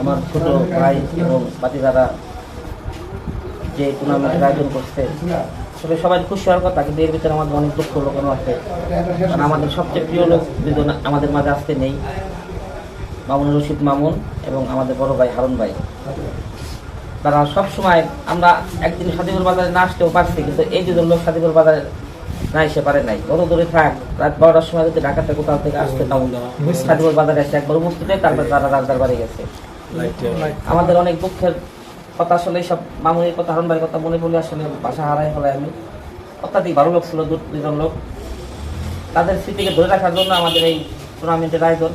আমার ছোট ভাই এবং বাতিদারা যে টুর্নামেন্টের আয়োজন করছে। আসলে সবাই খুশি হওয়ার কথা, কিন্তু এর ভিতরে আমাদের অনেক দুঃখ লোকানো আছে। কারণ আমাদের সবচেয়ে প্রিয় লোক দুজন আমাদের মাঝে আসতে নেই। মামুন রশিদ মামুন এবং আমাদের বড় ভাই হারুন ভাই। তারা সবসময় আমরা একদিন সাদিপুর বাজারে না আসতেও পারছি, কিন্তু এই দুজন লোক সাদিপুর বাজারে না এসে পারে নাই। কত দূরে থাক রাত বারোটার সময় যদি ঢাকাতে কোথাও থেকে আসতে তাও সাদিপুর বাজারে এসে একবার উপস্থিত হয়ে তারপর তারা রাজদার বাড়ি গেছে। আমাদের অনেক দুঃখের কথা আসলে সব মামুনির কথা হারুন ভাইয়ের কথা মনে পড়লে আসলে বাসা হারাই ফেলে আমি। অত্যাধিক ভালো লোক ছিল দু- দুজন লোক। তাদের স্মৃতিকে ধরে রাখার জন্য আমাদের এই টুর্নামেন্টের আয়োজন।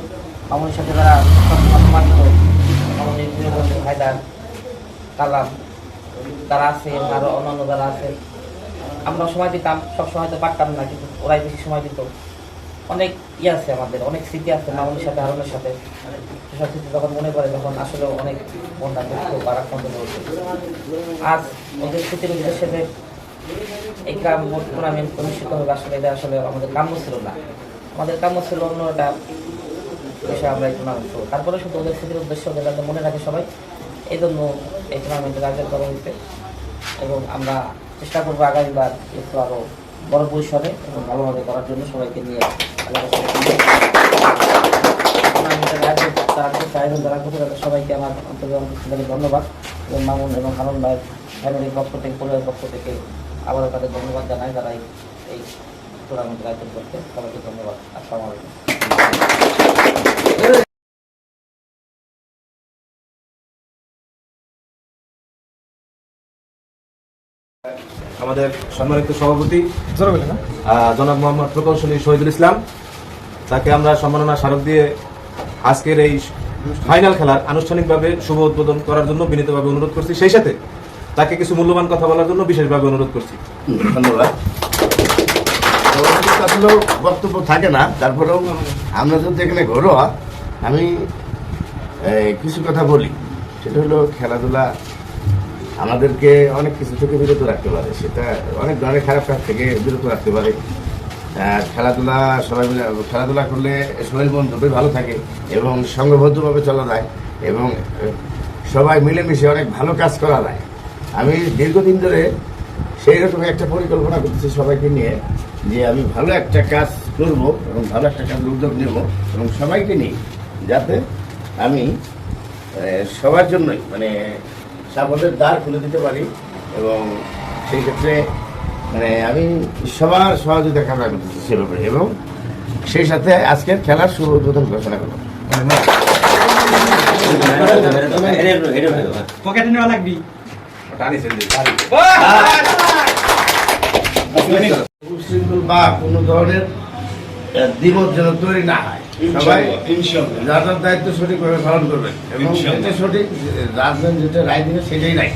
মামুনির সাথে যারা সম্মানিত মামুনির হায়দার কালাম। তারা আছে এবং আরও অন্যান্য যারা আছে। আমরা সময় দিতাম, সব সময় তো পারতাম না, কিন্তু ওরাই বেশি সময় দিত। অনেক ইয়ে আছে আমাদের, অনেক স্মৃতি আছে মামুনির সাথে, হারুনের সাথে। সেসব স্মৃতি যখন মনে পড়ে তখন আসলে অনেক মনটা দুঃখ বারাক্রান্ত হয়েছে আজ ওদের স্মৃতির উদ্দেশ্যে যে এই গ্রাম টুর্নামেন্ট অনুষ্ঠিত হবে, আসলে এটা আসলে আমাদের কাম্য ছিল না। আমাদের কাম্য ছিল অন্য একটা বিষয়ে আমরা এই টুর্নামেন্ট করব। তারপরে শুধু ওদের স্মৃতির উদ্দেশ্য যাতে মনে রাখে সবাই, এই জন্য এই টুর্নামেন্টের আয়োজন করা হয়েছে। এবং আমরা চেষ্টা করব আগামীবার একটু আরও বড় পরিসরে এবং ভালোভাবে করার জন্য সবাইকে নিয়ে সবাইকে আমার অন্তর্গত ধন্যবাদ এবং মামুন এবং হারুন ভাইয়ের ফ্যামিলির পক্ষ থেকে, পরিবারের পক্ষ থেকে আবারও তাদের ধন্যবাদ জানাই, তারা এই এই টুর্নামেন্টের আয়োজন করতে। সবাইকে ধন্যবাদ। আসসালামু আলাইকুম। আমাদের সম্মানিত সভাপতি জনাব মোহাম্মদ প্রকৌশলী শহীদুল ইসলাম, তাকে আমরা সম্মাননা স্মারক দিয়ে আজকের এই ফাইনাল খেলার আনুষ্ঠানিকভাবে শুভ উদ্বোধন করার জন্য বিনীতভাবে অনুরোধ করছি। সেই সাথে তাকে কিছু মূল্যবান কথা বলার জন্য বিশেষভাবে অনুরোধ করছি। ধন্যবাদ। বক্তব্য থাকে না, তারপরেও আমরা যদি এখানে ঘরোয়া, আমি কিছু কথা বলি। সেটা হলো খেলাধুলা আমাদেরকে অনেক কিছু থেকে বিরত রাখতে পারে। সেটা অনেক ধরনের খারাপ কাজ থেকে বিরত রাখতে পারে। খেলাধুলা, সবাই মিলে, খেলাধুলা করলে শরীর মন দুটোই ভালো থাকে এবং সংঘবদ্ধভাবে চলা যায় এবং সবাই মিলেমিশে অনেক ভালো কাজ করা যায়। আমি দীর্ঘদিন ধরে সেই রকম একটা পরিকল্পনা করতেছি সবাইকে নিয়ে যে আমি ভালো একটা কাজ করব এবং ভালো একটা কাজের উদ্যোগ নেব এবং সবাইকে নিই যাতে আমি সবার জন্যই মানে সাপোর্টের দ্বার খুলে দিতে পারি এবং সেই ক্ষেত্রে মানে আমি সবার সহযোগিতা কামনা করতেছি সে ব্যাপারে এবং সেই সাথে আজকের খেলার শুভ উদ্বোধন ঘোষণা করব পকেটে নেওয়া লাগবি বা কোনো ধরনের দ্বিমত যেন তৈরি না হয় সবাই যার যার দায়িত্ব সঠিকভাবে পালন করবেন এবং সঠিক রাজধানী যেটা রায় দিবে সেটাই রায়।